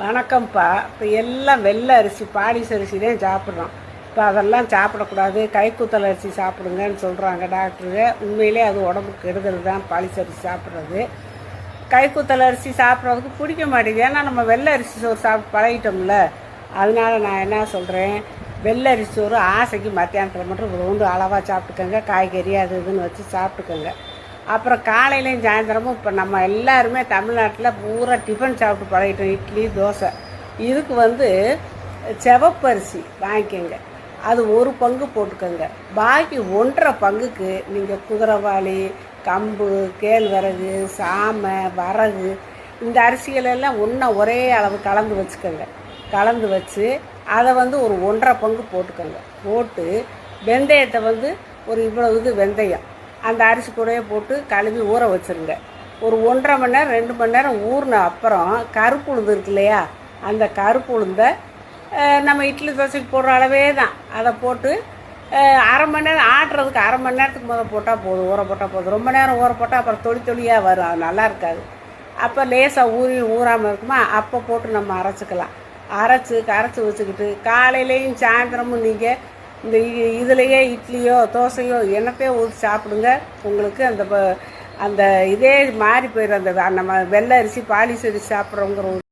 வணக்கம்ப்பா. இப்போ எல்லாம் வெள்ளை அரிசி பாலிஸ் அரிசி தான் சாப்பிட்றோம். இப்போ அதெல்லாம் சாப்பிடக்கூடாது. கைக்குத்தல் அரிசி சாப்பிடுங்கன்னு சொல்கிறாங்க டாக்டரு உண்மையிலே அது உடம்புக்கு கெடுதல் தான் பாலிஸ் அரிசி சாப்பிட்றது. கைக்குத்தல் அரிசி சாப்பிட்றதுக்கு பிடிக்க மாட்டேங்குது. ஏன்னா நம்ம வெள்ளை அரிசி சோறு சாப்பிட்டு பழகிட்டோம்ல. அதனால நான் என்ன சொல்கிறேன் வெள்ளை அரிசி சோறு ஆசைக்கு மத்தியானத்தில் மட்டும் ரோண்டு அளவாக சாப்பிட்டுக்கோங்க. காய்கறி அது இதுன்னு வச்சு சாப்பிட்டுக்கோங்க. அப்புறம் காலையிலையும் சாயந்தரமும் இப்போ நம்ம எல்லாருமே தமிழ்நாட்டில் பூரா டிஃபன் சாப்பிட்டு பழகிட்டோம். இட்லி தோசை. இதுக்கு வந்து செவப்பரிசி வாங்கிக்கோங்க. அது ஒரு பங்கு போட்டுக்கோங்க. பாக்கி ஒன்றரை பங்குக்கு நீங்கள் குதிரைவாளி கம்பு கேழ்வரகு சாமை வரகு இந்த அரிசிகளெல்லாம் ஒன்றா ஒரே அளவு கலந்து வச்சுக்கோங்க. கலந்து வச்சு அதை வந்து ஒரு ஒன்றரை பங்கு போட்டுக்கோங்க. போட்டு வெந்தயத்தை வந்து ஒரு இவ்வளோ இது வெந்தயம். அந்த அரிசி கூடையே போட்டு கழுவி ஊற வச்சுருங்க. ஒரு ஒன்றரை மணி நேரம் ரெண்டு மணி நேரம் ஊறின அப்புறம் கருப்பு உளுந்து இருக்கு இல்லையா? அந்த கருப்பு உளுந்தை நம்ம இட்லி தோசைக்கு போடுற அளவே தான். அதை போட்டு அரை மணி நேரம் ஆட்டுறதுக்கு அரை மணி நேரத்துக்கு முதல் போட்டால் போதும் ஊற போட்டால் போதும். ரொம்ப நேரம் ஊற போட்டால் அப்புறம் தொளி தொளியாக வரும் அது நல்லா இருக்காது. அப்போ லேசாக ஊறி ஊறாமல் இருக்குமா அப்போ போட்டு நம்ம அரைச்சிக்கலாம். அரைச்சி கரைச்சி வச்சுக்கிட்டு காலையிலையும் சாயந்தரமும் நீங்கள் இந்த இ- இதுலேயே இட்லியோ தோசையோ என்னத்தையோ ஊற்றி சாப்பிடுங்க. உங்களுக்கு அந்த ப- அந்த இதே மாறி போயிடும் அந்த நம்ம வெள்ளை அரிசி பாலிசரிசி சாப்பிட்றோங்கிற ஒரு